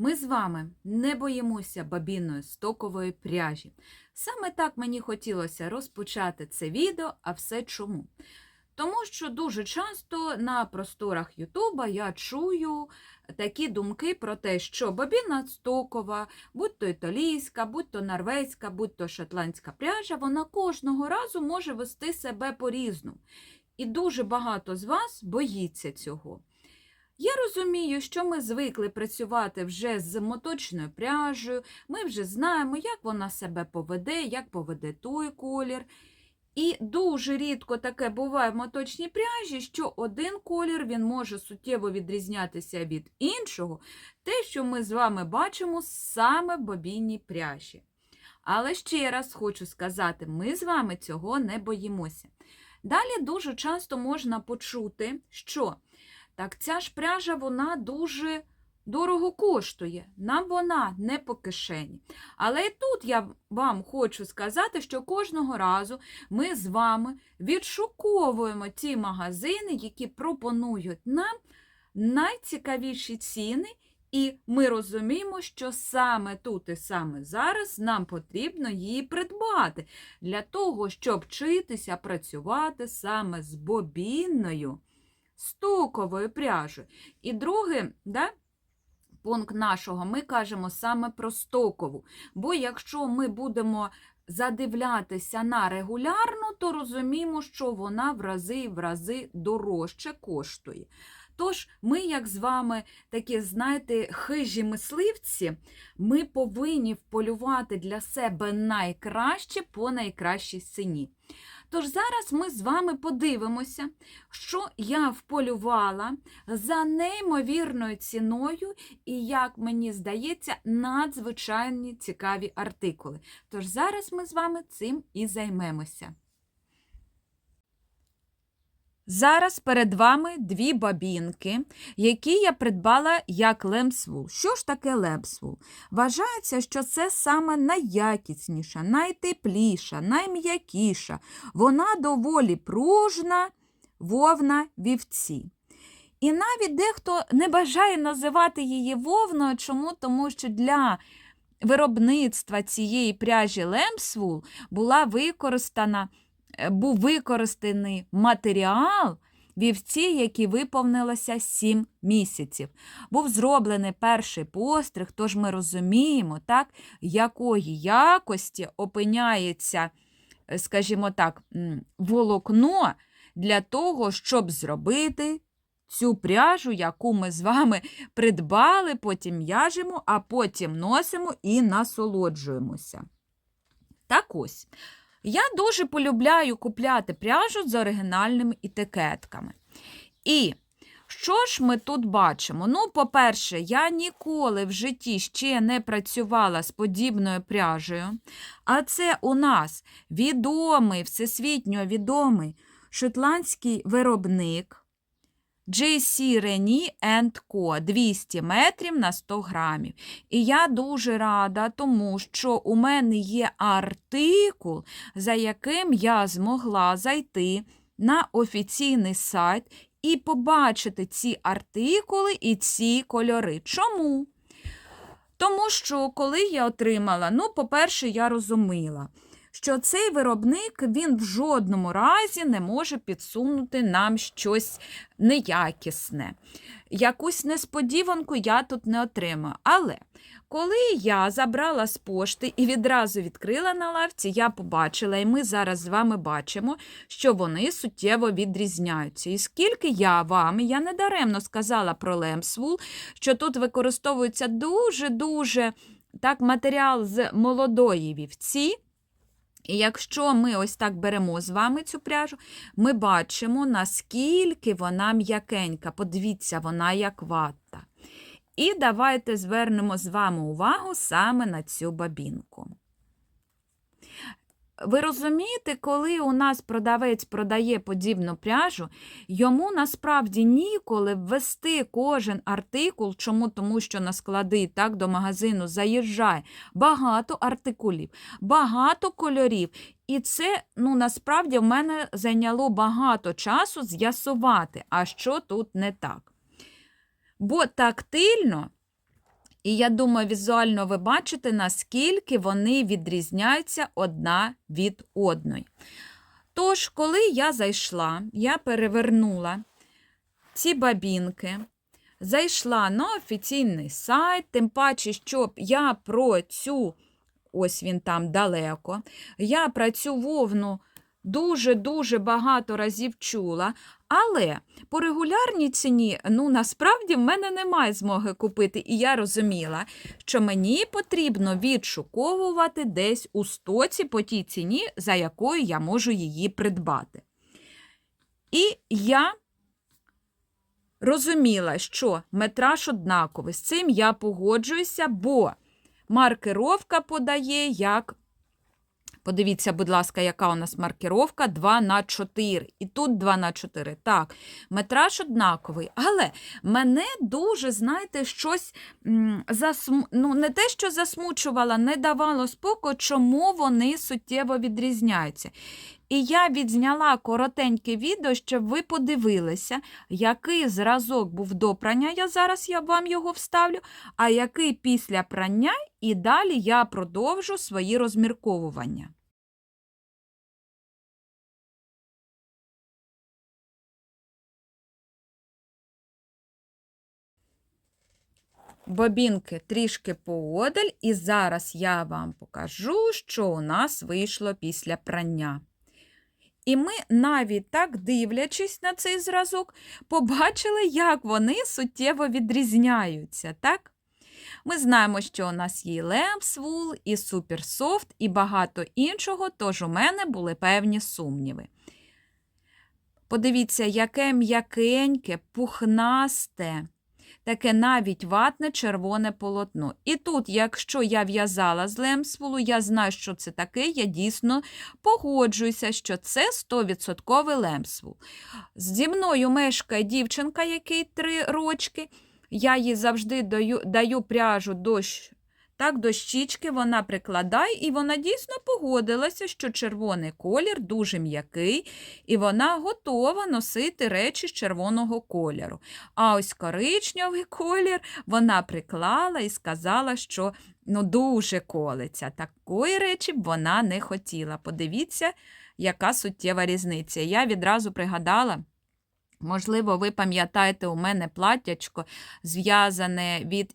Ми з вами не боїмося бабінної стокової пряжі. Саме так мені хотілося розпочати це відео, а все чому? Тому що дуже часто на просторах Ютуба я чую такі думки про те, що бабіна стокова, будь то італійська, будь то норвезька, будь то шотландська пряжа, вона кожного разу може вести себе по-різному. І дуже багато з вас боїться цього. Я розумію, що ми звикли працювати вже з моточною пряжею, ми вже знаємо, як вона себе поведе, як поведе той колір. І дуже рідко таке буває в моточній пряжі, що один колір він може суттєво відрізнятися від іншого, те, що ми з вами бачимо саме в бобінній пряжі. Але ще раз хочу сказати, ми з вами цього не боїмося. Далі дуже часто можна почути, що так ця ж пряжа вона дуже дорого коштує, нам вона не по кишені. Але і тут я вам хочу сказати, що кожного разу ми з вами відшуковуємо ті магазини, які пропонують нам найцікавіші ціни. І ми розуміємо, що саме тут і саме зараз нам потрібно її придбати для того, щоб вчитися працювати саме з бобінною стоковою пряжею. І другий да, пункт нашого ми кажемо саме про стокову. Бо якщо ми будемо задивлятися на регулярну, то розуміємо, що вона в рази і в рази дорожче коштує. Тож, ми, як з вами, такі, знаєте, хижі мисливці, ми повинні вполювати для себе найкраще по найкращій ціні. Тож зараз ми з вами подивимося, що я вполювала за неймовірною ціною і, як мені здається, надзвичайні цікаві артикули. Тож зараз ми з вами цим і займемося. Зараз перед вами дві бабінки, які я придбала як лемсвул. Що ж таке лемсвул? Вважається, що це саме найякісніша, найтепліша, найм'якіша. Вона доволі пружна вовна вівці. І навіть дехто не бажає називати її вовною. Чому? Тому що для виробництва цієї пряжі лемсвул була використана був використаний матеріал вівці, які виповнилося 7 місяців. Був зроблений перший постриг, тож ми розуміємо, так, якої якості опиняється, скажімо так, волокно для того, щоб зробити цю пряжу, яку ми з вами придбали, потім в'яжемо, а потім носимо і насолоджуємося. Так ось. Я дуже полюбляю купляти пряжу з оригінальними етикетками. І що ж ми тут бачимо? Ну, по-перше, я ніколи в житті ще не працювала з подібною пряжею, а це у нас відомий, всесвітньо відомий шотландський виробник. JC Reni Co. 200 метрів на 100 грамів. І я дуже рада, тому що у мене є артикул, за яким я змогла зайти на офіційний сайт і побачити ці артикули і ці кольори. Чому? Тому що, коли я отримала, ну, по-перше, я розуміла що цей виробник він в жодному разі не може підсунути нам щось неякісне. Якусь несподіванку я тут не отримаю. Але коли я забрала з пошти і відразу відкрила на лавці, я побачила, і ми зараз з вами бачимо, що вони суттєво відрізняються. І скільки я вам, я недаремно сказала про лемсвул, що тут використовується дуже-дуже так, матеріал з молодої вівці. І якщо ми ось так беремо з вами цю пряжу, ми бачимо, наскільки вона м'якенька. Подивіться, вона як ватта. І давайте звернемо з вами увагу саме на цю бабінку. Ви розумієте, коли у нас продавець продає подібну пряжу, йому насправді ніколи ввести кожен артикул, чому? Тому що на склади так до магазину заїжджає багато артикулів, багато кольорів. І це ну, насправді в мене зайняло багато часу з'ясувати, а що тут не так. Бо тактильно І я думаю, візуально ви бачите, наскільки вони відрізняються одна від одної. Тож, коли я зайшла, я перевернула ці бабінки, зайшла на офіційний сайт, тим паче, щоб я про цю, ось він там далеко, я про цю вовну дуже-дуже багато разів чула, але по регулярній ціні, ну насправді в мене немає змоги купити, і я розуміла, що мені потрібно відшуковувати десь у стоці по тій ціні, за якою я можу її придбати. І я розуміла, що метраж однаковий. З цим я погоджуюся, бо маркировка подає як. Подивіться, будь ласка, яка у нас маркировка 2 на 4. І тут 2 на 4. Так, метраж однаковий. Але мене дуже, знаєте, щось м, засм... ну, не те, що засмучувало, не давало спокою, чому вони суттєво відрізняються. І я відзняла коротеньке відео, щоб ви подивилися, який зразок був до прання, я зараз я вам його вставлю, а який після прання, і далі я продовжу свої розмірковування. Бобінки трішки поодаль, і зараз я вам покажу, що у нас вийшло після прання. І ми, навіть так дивлячись на цей зразок, побачили, як вони суттєво відрізняються. так? Ми знаємо, що у нас є Лемсвул, і Суперсофт, і багато іншого, тож у мене були певні сумніви. Подивіться, яке м'якеньке, пухнасте, таке навіть ватне червоне полотно. І тут, якщо я в'язала з лемсволу, я знаю, що це таке, я дійсно погоджуюся, що це 100% Лемсвул. Зі мною мешкає дівчинка, якій три рочки. Я їй завжди даю, даю пряжу дощ. Так, до щічки вона прикладає, і вона дійсно погодилася, що червоний колір дуже м'який, і вона готова носити речі з червоного кольору. А ось коричневий колір вона приклала і сказала, що ну, дуже колиться. Такої речі б вона не хотіла. Подивіться, яка суттєва різниця. Я відразу пригадала. Можливо, ви пам'ятаєте, у мене платтячко зв'язане від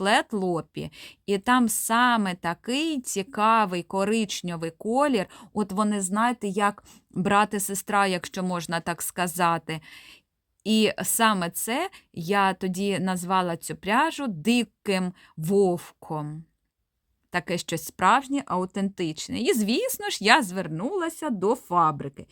Let Лопі, і там саме такий цікавий коричневий колір. От вони знаєте, як брат і сестра, якщо можна так сказати. І саме це я тоді назвала цю пряжу диким вовком. Таке щось справжнє, аутентичне. І, звісно ж, я звернулася до фабрики.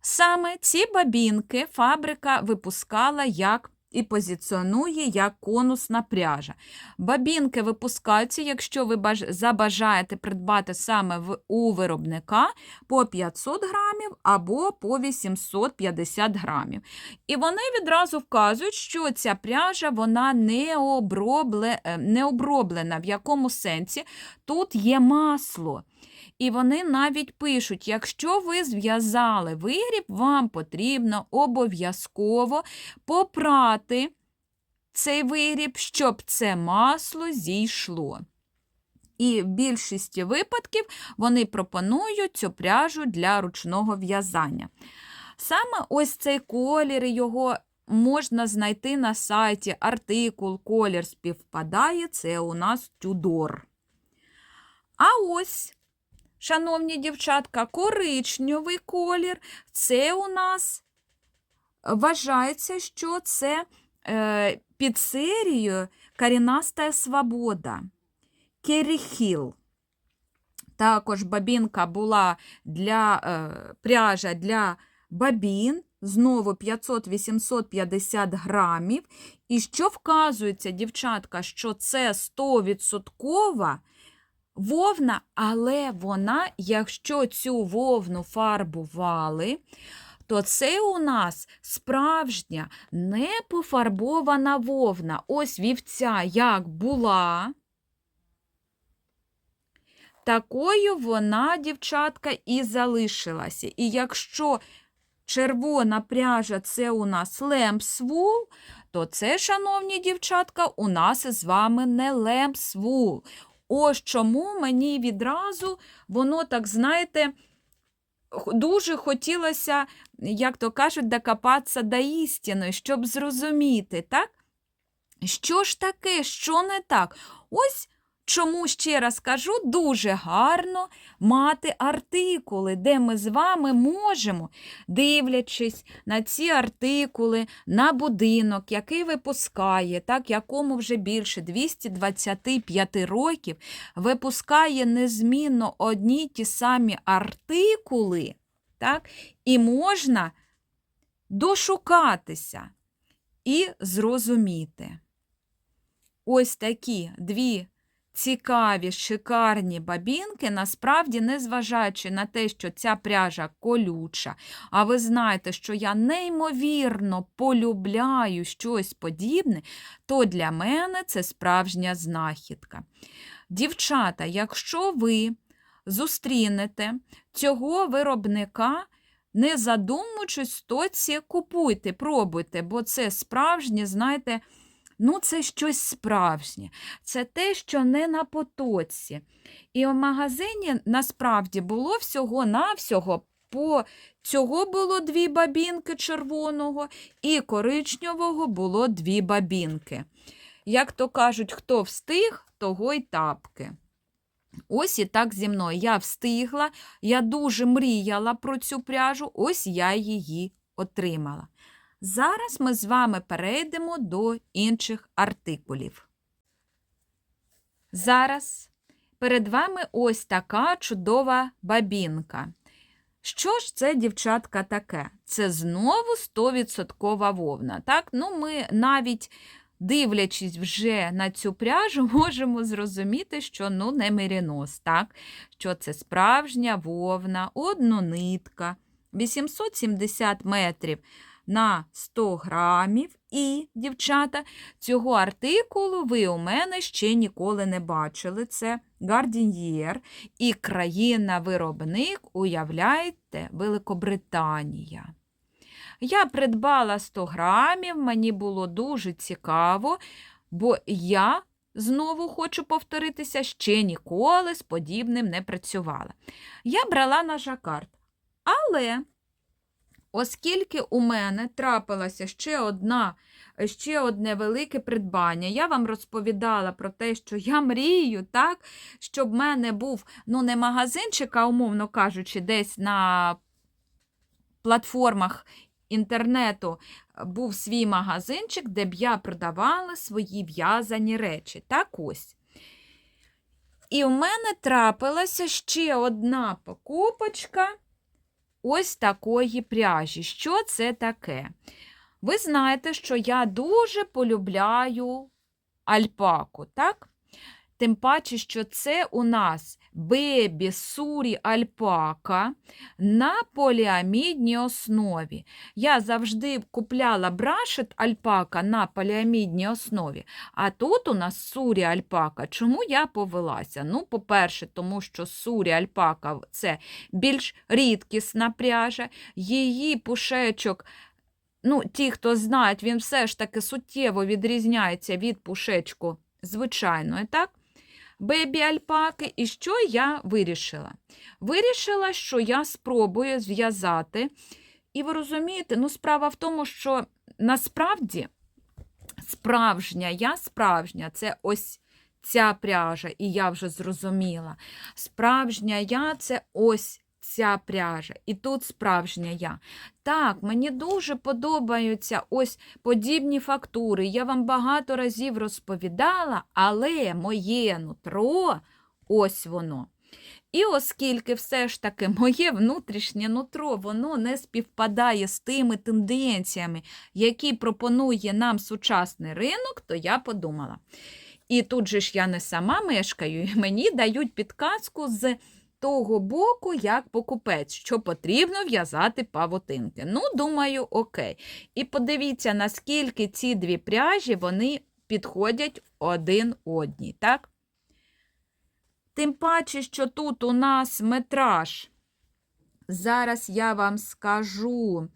Саме ці бабінки фабрика випускала як і позиціонує як конусна пряжа. Бабінки випускаються, якщо ви забажаєте придбати саме у виробника по 500 грамів або по 850 грамів. І вони відразу вказують, що ця пряжа вона не, обробле, е, не оброблена. В якому сенсі тут є масло. І вони навіть пишуть: якщо ви зв'язали виріб, вам потрібно обов'язково попрати цей виріб, щоб це масло зійшло. І в більшості випадків вони пропонують цю пряжу для ручного в'язання. Саме ось цей колір, його можна знайти на сайті артикул, колір співпадає, це у нас тюдор. А ось Шановні дівчатка, коричневий колір. Це у нас вважається, що це е, під серією Карінаста Свобода. Керіхіл. Також бабінка була для е, пряжа для бабін, знову 500-850 грамів. І що вказується, дівчатка, що це 100% вовна, але вона, якщо цю вовну фарбували, то це у нас справжня непофарбована вовна. Ось вівця як була. Такою вона, дівчатка, і залишилася. І якщо червона пряжа це у нас лемпсвул, то це, шановні дівчатка, у нас із вами не лемпсвул. Ось чому мені відразу воно так, знаєте, дуже хотілося, як то кажуть, докопатися до істини, щоб зрозуміти, так? Що ж таке, що не так? Ось чому ще раз кажу, дуже гарно мати артикули, де ми з вами можемо, дивлячись на ці артикули, на будинок, який випускає, так, якому вже більше 225 років, випускає незмінно одні ті самі артикули, так, і можна дошукатися і зрозуміти. Ось такі дві цікаві, шикарні бабінки, насправді, незважаючи на те, що ця пряжа колюча, а ви знаєте, що я неймовірно полюбляю щось подібне, то для мене це справжня знахідка. Дівчата, якщо ви зустрінете цього виробника, не задумуючись, стоці купуйте, пробуйте, бо це справжнє, знаєте, ну це щось справжнє. Це те, що не на потоці. І в магазині насправді було всього-навсього по цього було дві бабінки червоного, і коричневого було дві бабінки. Як то кажуть, хто встиг, того й тапки. Ось і так зі мною. Я встигла, я дуже мріяла про цю пряжу, ось я її отримала. Зараз ми з вами перейдемо до інших артикулів. Зараз перед вами ось така чудова бабінка. Що ж це, дівчатка, таке? Це знову 100% вовна. Так? Ну, ми навіть дивлячись вже на цю пряжу, можемо зрозуміти, що ну, не мерінос, так? що це справжня вовна, однонитка, 870 метрів на 100 грамів. І, дівчата, цього артикулу ви у мене ще ніколи не бачили. Це Гардін'єр і країна-виробник, уявляєте, Великобританія. Я придбала 100 грамів, мені було дуже цікаво, бо я, знову хочу повторитися, ще ніколи з подібним не працювала. Я брала на жакард, але оскільки у мене трапилася ще одна. Ще одне велике придбання. Я вам розповідала про те, що я мрію, так, щоб в мене був ну, не магазинчик, а, умовно кажучи, десь на платформах інтернету був свій магазинчик, де б я продавала свої в'язані речі. Так ось. І в мене трапилася ще одна покупочка ось такої пряжі. Що це таке? Ви знаєте, що я дуже полюбляю альпаку, так? Тим паче, що це у нас бебі сурі альпака на поліамідній основі. Я завжди купляла брашет альпака на поліамідній основі, а тут у нас сурі альпака. Чому я повелася? Ну, по-перше, тому що сурі альпака це більш рідкісна пряжа, її пушечок. Ну, ті, хто знають, він все ж таки суттєво відрізняється від пушечку звичайної, так? Бебі альпаки. І що я вирішила? Вирішила, що я спробую зв'язати. І ви розумієте, ну, справа в тому, що насправді справжня, я справжня, це ось ця пряжа, і я вже зрозуміла. Справжня я це ось ця пряжа. І тут справжня я. Так, мені дуже подобаються ось подібні фактури. Я вам багато разів розповідала, але моє нутро ось воно. І оскільки все ж таки моє внутрішнє нутро воно не співпадає з тими тенденціями, які пропонує нам сучасний ринок, то я подумала. І тут же ж я не сама мешкаю, і мені дають підказку з того боку, як покупець, що потрібно в'язати павутинки. Ну, думаю, окей. І подивіться, наскільки ці дві пряжі вони підходять один одній, так? Тим паче, що тут у нас метраж Зараз я вам скажу.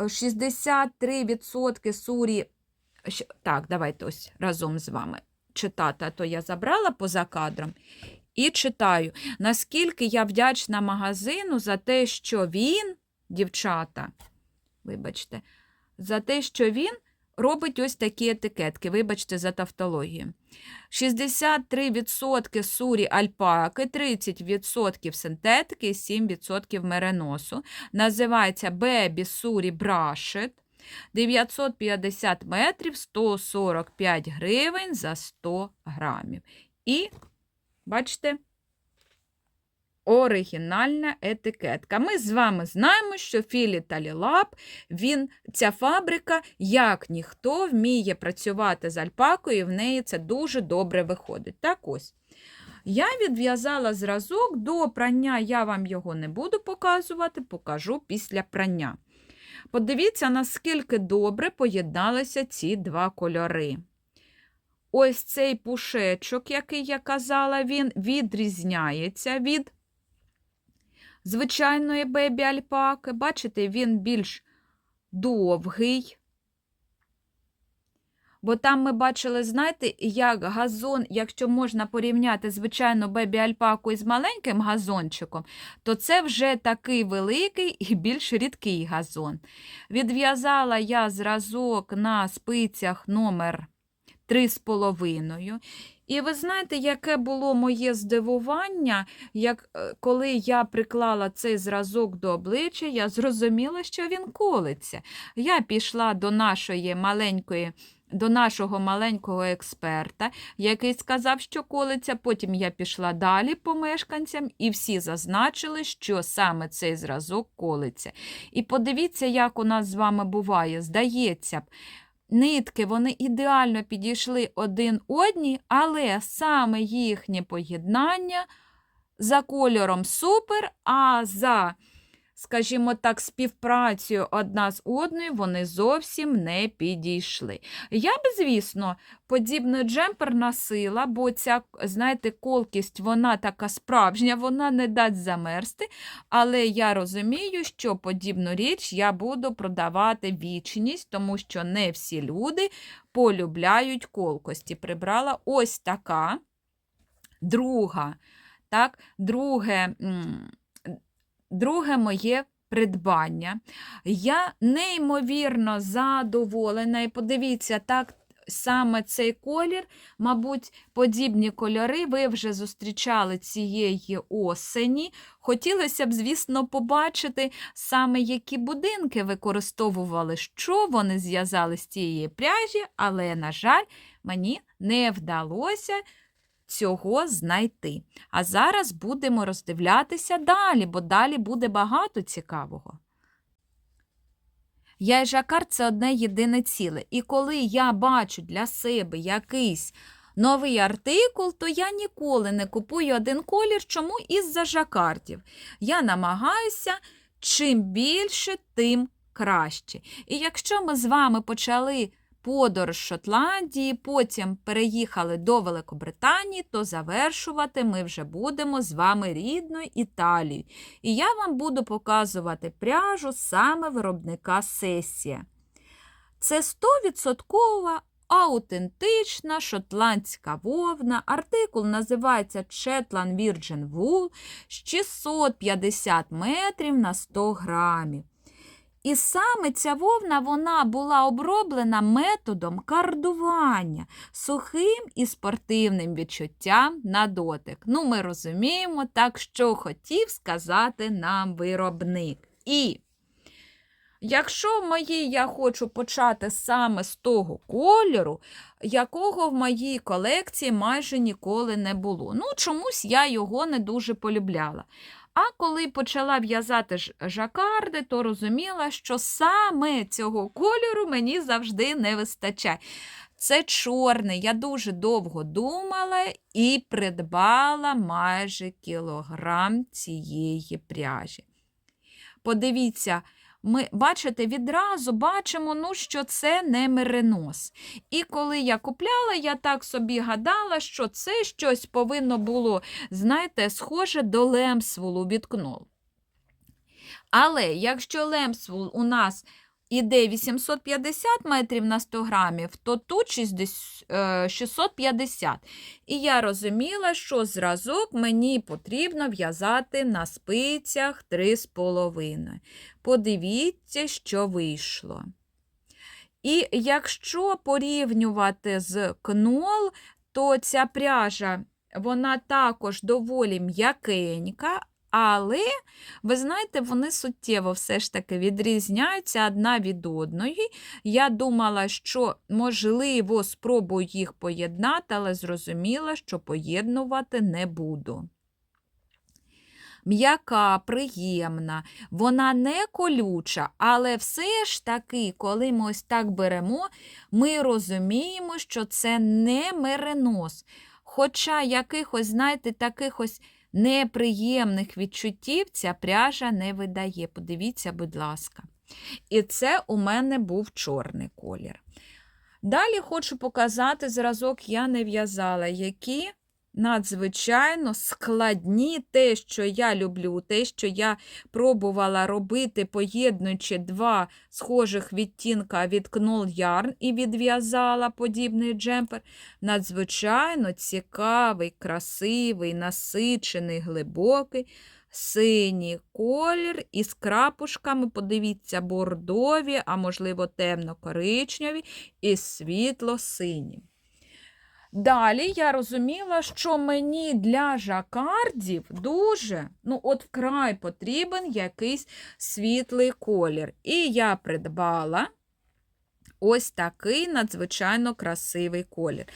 е, 63% сурі. Так, давайте ось разом з вами читати, а то я забрала поза кадром. І читаю, наскільки я вдячна магазину за те, що він, дівчата, вибачте, за те, що він робить ось такі етикетки. Вибачте за тавтологію. 63% сурі альпаки, 30% синтетики 7% мериносу. Називається Baby Сурі Брашет. 950 метрів, 145 гривень за 100 грамів. І, бачите, оригінальна етикетка. Ми з вами знаємо, що Філі Талілаб, він, ця фабрика, як ніхто, вміє працювати з альпакою, і в неї це дуже добре виходить. Так ось. Я відв'язала зразок до прання, я вам його не буду показувати, покажу після прання. Подивіться, наскільки добре поєдналися ці два кольори. Ось цей пушечок, який я казала, він відрізняється від звичайної бебі альпаки. Бачите, він більш довгий. Бо там ми бачили, знаєте, як газон, якщо можна порівняти звичайну бебі альпаку із маленьким газончиком, то це вже такий великий і більш рідкий газон. Відв'язала я зразок на спицях номер 3,5. І ви знаєте, яке було моє здивування, як е, коли я приклала цей зразок до обличчя, я зрозуміла, що він колиться. Я пішла до нашої маленької. До нашого маленького експерта, який сказав, що колиться. Потім я пішла далі по мешканцям, і всі зазначили, що саме цей зразок колиться. І подивіться, як у нас з вами буває. Здається б, нитки вони ідеально підійшли один одній, але саме їхнє поєднання за кольором супер, а за, скажімо так, співпрацею одна з одною вони зовсім не підійшли. Я б, звісно, подібний джемпер носила, бо ця, знаєте, колкість, вона така справжня, вона не дасть замерзти, але я розумію, що подібну річ я буду продавати вічність, тому що не всі люди полюбляють колкості. Прибрала ось така. Друга, так, друге, друге моє придбання. Я неймовірно задоволена. І подивіться, так саме цей колір, мабуть, подібні кольори ви вже зустрічали цієї осені. Хотілося б, звісно, побачити саме які будинки використовували, що вони зв'язали з цієї пряжі, але, на жаль, мені не вдалося цього знайти. А зараз будемо роздивлятися далі, бо далі буде багато цікавого. Я і жакар це одне єдине ціле. І коли я бачу для себе якийсь новий артикул, то я ніколи не купую один колір, чому із-за жакардів. Я намагаюся чим більше, тим краще. І якщо ми з вами почали подорож Шотландії, потім переїхали до Великобританії, то завершувати ми вже будемо з вами рідною Італією. І я вам буду показувати пряжу саме виробника сесія. Це 100% аутентична шотландська вовна. Артикул називається Shetland Virgin Wool з 650 метрів на 100 грамів. І саме ця вовна вона була оброблена методом кардування, сухим і спортивним відчуттям на дотик. Ну, ми розуміємо, так що хотів сказати нам виробник. І якщо в моїй я хочу почати саме з того кольору, якого в моїй колекції майже ніколи не було. Ну, чомусь я його не дуже полюбляла. А коли почала в'язати жакарди, то розуміла, що саме цього кольору мені завжди не вистачає. Це чорний. Я дуже довго думала і придбала майже кілограм цієї пряжі. Подивіться, ми бачите, відразу бачимо, ну, що це не меренос. І коли я купляла, я так собі гадала, що це щось повинно було, знаєте, схоже до лемсволу від. Але якщо лемсвул у нас іде 850 метрів на 100 грамів, то тут 60, е, 650. І я розуміла, що зразок мені потрібно в'язати на спицях 3,5. Подивіться, що вийшло. І якщо порівнювати з кнол, то ця пряжа вона також доволі м'якенька, але, ви знаєте, вони суттєво все ж таки відрізняються одна від одної. Я думала, що, можливо, спробую їх поєднати, але зрозуміла, що поєднувати не буду. М'яка, приємна, вона не колюча, але все ж таки, коли ми ось так беремо, ми розуміємо, що це не меринос. Хоча якихось, знаєте, таких ось неприємних відчуттів ця пряжа не видає. Подивіться, будь ласка. І це у мене був чорний колір. Далі хочу показати зразок, я не в'язала, які надзвичайно складні те, що я люблю, те, що я пробувала робити, поєднуючи два схожих відтінка від Knoll Yarn і відв'язала подібний джемпер. Надзвичайно цікавий, красивий, насичений, глибокий. Синій колір із крапушками, подивіться, бордові, а можливо, темно-коричневі і світло-сині. Далі я розуміла, що мені для жакардів дуже, ну, от вкрай потрібен якийсь світлий колір. І я придбала ось такий надзвичайно красивий колір.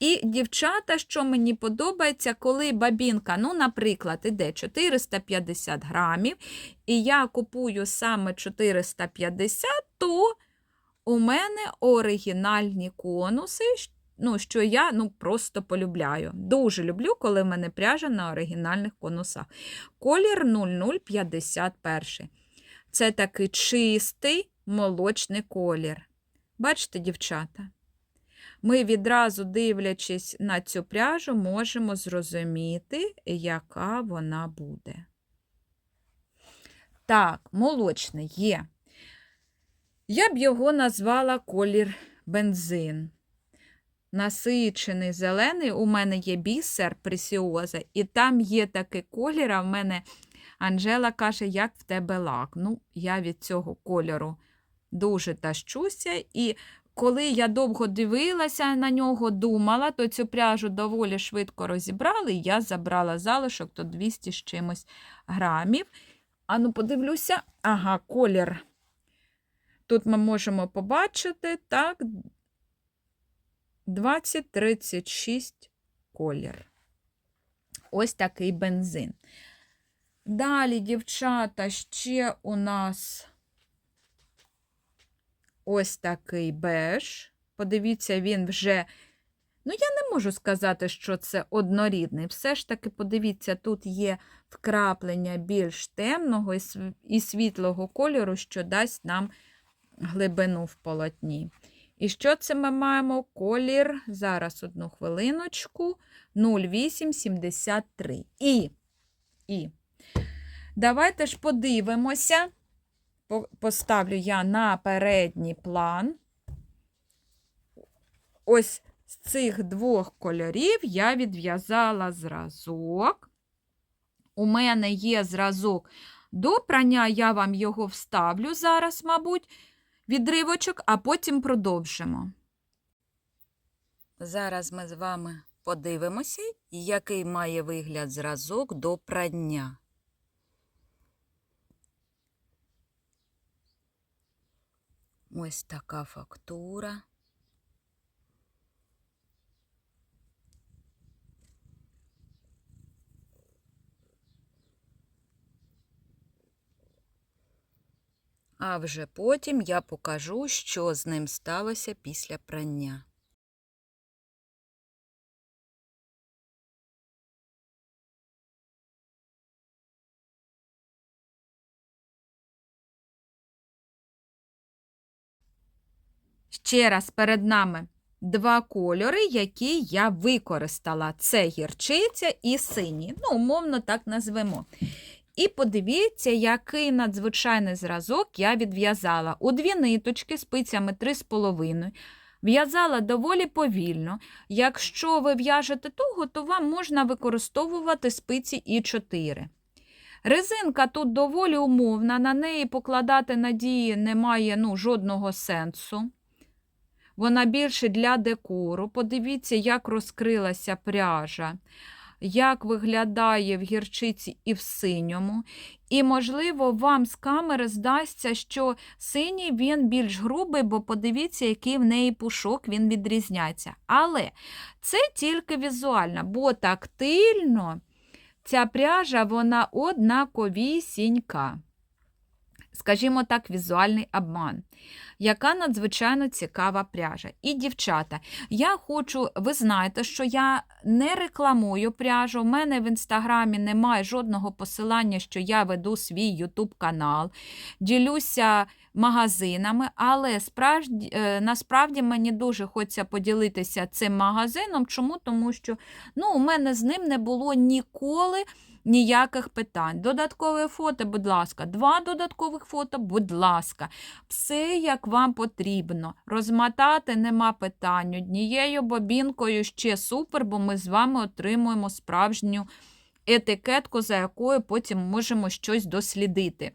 І, дівчата, що мені подобається, коли бабінка, ну, наприклад, іде 450 грамів, і я купую саме 450, то у мене оригінальні конуси, ну, що я ну, просто полюбляю. Дуже люблю, коли в мене пряжа на оригінальних конусах. Колір 0051. Це такий чистий молочний колір. Бачите, дівчата? Ми відразу, дивлячись на цю пряжу, можемо зрозуміти, яка вона буде. Так, молочний є. Я б його назвала колір бензин. Насичений зелений, у мене є бісер пресіоза, і там є такий колір, а в мене Анжела каже, як в тебе лак. Ну, я від цього кольору дуже тащуся. І коли я довго дивилася на нього, думала, то цю пряжу доволі швидко розібрали, я забрала залишок то 200 з чимось грамів. Ану, подивлюся, ага, колір. Тут ми можемо побачити, так, 20-36 колір. Ось такий бензин. Далі, дівчата, ще у нас ось такий беж. Подивіться, він вже, ну, я не можу сказати, що це однорідний. Все ж таки, подивіться, тут є вкраплення більш темного і світлого кольору, що дасть нам глибину в полотні. І що це ми маємо? Колір, зараз одну хвилиночку, 0873. І, і, давайте ж подивимося, поставлю я на передній план. Ось з цих двох кольорів я відв'язала зразок. У мене є зразок до прання, я вам його вставлю зараз, мабуть відривочок, а потім продовжимо. Зараз ми з вами подивимося, який має вигляд зразок до прання. Ось така фактура. А вже потім я покажу, що з ним сталося після прання. Ще раз перед нами два кольори, які я використала. Це гірчиця і синій. Ну, умовно так назвемо. І подивіться, який надзвичайний зразок я відв'язала. У дві ниточки спицями 3,5. В'язала доволі повільно. Якщо ви в'яжете туго, то вам можна використовувати спиці і 4. Резинка тут доволі умовна, на неї покладати надії немає ну, жодного сенсу. Вона більше для декору. Подивіться, як розкрилася пряжа, як виглядає в гірчиці і в синьому. І, можливо, вам з камери здасться, що синій він більш грубий, бо подивіться, який в неї пушок він відрізняється. Але це тільки візуально, бо тактильно ця пряжа вона однаковісінька. Скажімо так, візуальний обман. Яка надзвичайно цікава пряжа. І, дівчата, я хочу, ви знаєте, що я не рекламую пряжу. У мене в інстаграмі немає жодного посилання, що я веду свій Ютуб канал, ділюся магазинами, але справді, е, насправді мені дуже хочеться поділитися цим магазином. Чому? Тому що ну, у мене з ним не було ніколи ніяких питань. Додаткове фото, будь ласка, два додаткових фото, будь ласка. Все, як вам потрібно. Розмотати нема питань. Однією бобінкою ще супер, бо ми з вами отримуємо справжню етикетку, за якою потім можемо щось дослідити.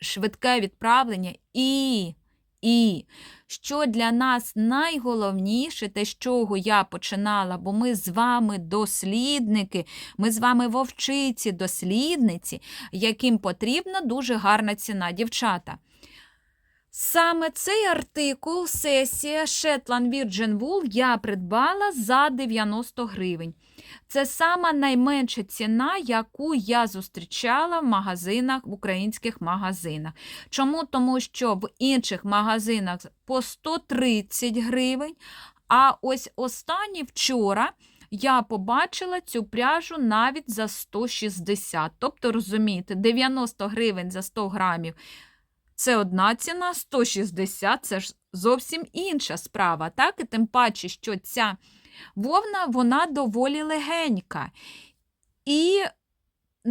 Швидке відправлення і. І що для нас найголовніше, те, з чого я починала, бо ми з вами дослідники, ми з вами вовчиці, дослідниці, яким потрібна дуже гарна ціна, дівчата. Саме цей артикул, сесія Shetland Virgin Wool я придбала за 90 гривень. Це сама найменша ціна, яку я зустрічала в магазинах, в українських магазинах. Чому? Тому що в інших магазинах по 130 гривень, а ось останні вчора. Я побачила цю пряжу навіть за 160. Тобто, розумієте, 90 гривень за 100 грамів це одна ціна, 160 це ж зовсім інша справа. так? І тим паче, що ця вовна вона доволі легенька. І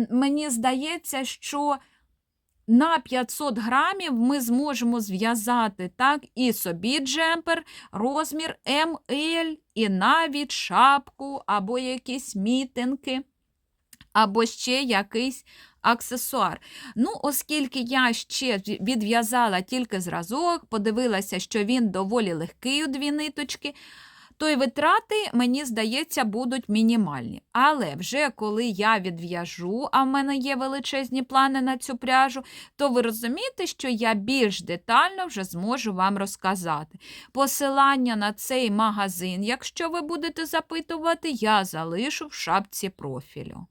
мені здається, що на 500 грамів ми зможемо зв'язати так, і собі джемпер, розмір МЛ, і навіть шапку, або якісь мітинки, або ще якийсь аксесуар. Ну, оскільки я ще відв'язала тільки зразок, подивилася, що він доволі легкий у дві ниточки, то й витрати, мені здається, будуть мінімальні. Але вже коли я відв'яжу, а в мене є величезні плани на цю пряжу, то ви розумієте, що я більш детально вже зможу вам розказати. Посилання на цей магазин, якщо ви будете запитувати, я залишу в шапці профілю.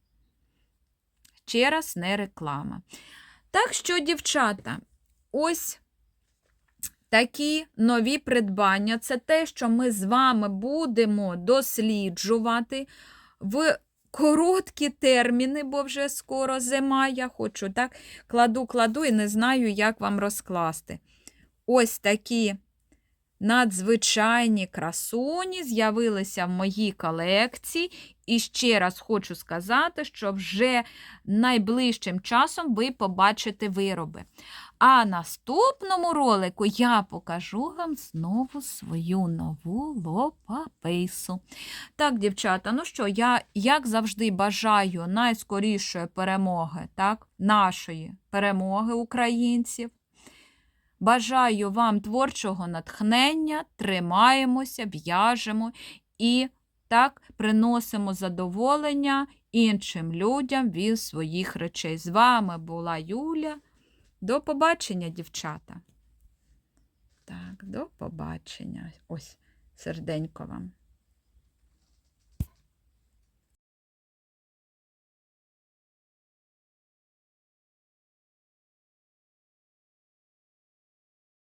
Ще раз не реклама. Так що, дівчата, ось такі нові придбання це те, що ми з вами будемо досліджувати в короткі терміни, бо вже скоро зима. Я хочу так кладу, кладу і не знаю, як вам розкласти. Ось такі надзвичайні красуні з'явилися в моїй колекції. І ще раз хочу сказати, що вже найближчим часом ви побачите вироби. А наступному ролику я покажу вам знову свою нову лопапейсу. Так, дівчата, ну що, я, як завжди, бажаю найскорішої перемоги, так, нашої перемоги українців. Бажаю вам творчого натхнення, тримаємося, в'яжемо і так приносимо задоволення іншим людям від своїх речей. З вами була Юля. До побачення, дівчата. Так, до побачення. Ось серденько вам.